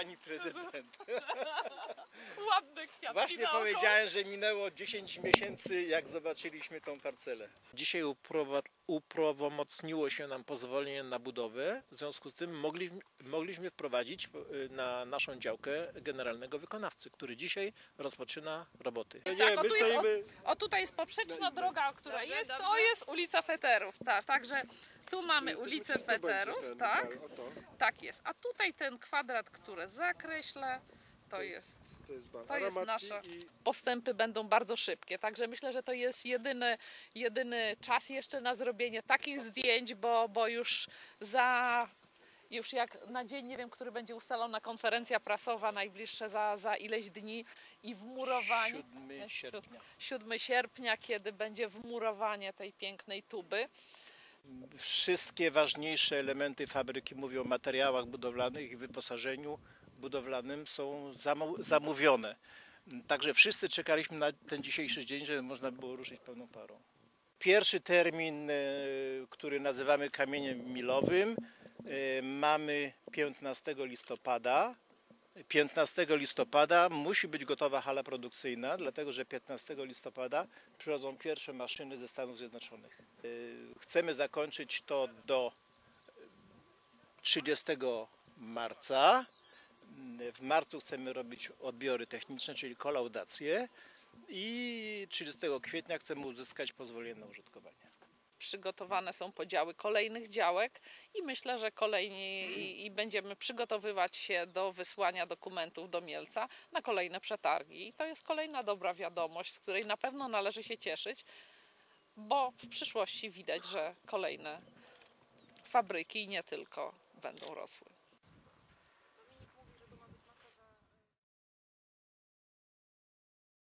pani prezydent. Ładne kwiatki Właśnie naokoło. powiedziałem, że minęło 10 miesięcy, jak zobaczyliśmy tą parcelę. Dzisiaj uprawomocniło się nam pozwolenie na budowę, w związku z tym mogli, mogliśmy wprowadzić y, na naszą działkę generalnego wykonawcy, który dzisiaj rozpoczyna roboty. Tak, o, tu jest, o, o tutaj jest poprzeczna droga, która jest, to jest ulica Feterów, tak, także tu mamy ulicę Feterów, tak, tak jest, a tutaj ten kwadrat, który zakreślę, to jest To jest. To jest Aromatki nasza- i postępy będą bardzo szybkie. Także myślę, że to jest jedyny, jedyny czas jeszcze na zrobienie takich zdjęć, bo, bo już za. Już jak na dzień, nie wiem, który będzie ustalona konferencja prasowa, najbliższe za, za ileś dni i wmurowanie. 7 sierpnia. 7 sierpnia, kiedy będzie wmurowanie tej pięknej tuby. Wszystkie ważniejsze elementy fabryki, mówię o materiałach budowlanych i wyposażeniu budowlanym, są zamówione. Także wszyscy czekaliśmy na ten dzisiejszy dzień, żeby można było ruszyć pełną parą. Pierwszy termin, e, który nazywamy kamieniem milowym, e, mamy 15 listopada. 15 listopada musi być gotowa hala produkcyjna, dlatego że 15 listopada przychodzą pierwsze maszyny ze Stanów Zjednoczonych. Y, Chcemy zakończyć to do 30 marca. Y, W marcu chcemy robić odbiory techniczne, czyli kolaudację i 30 kwietnia chcemy uzyskać pozwolenie na użytkowanie. Przygotowane są podziały kolejnych działek i myślę, że kolejni i, i będziemy przygotowywać się do wysłania dokumentów do Mielca na kolejne przetargi. I to jest kolejna dobra wiadomość, z której na pewno należy się cieszyć, bo w przyszłości widać, że kolejne fabryki i nie tylko będą rosły.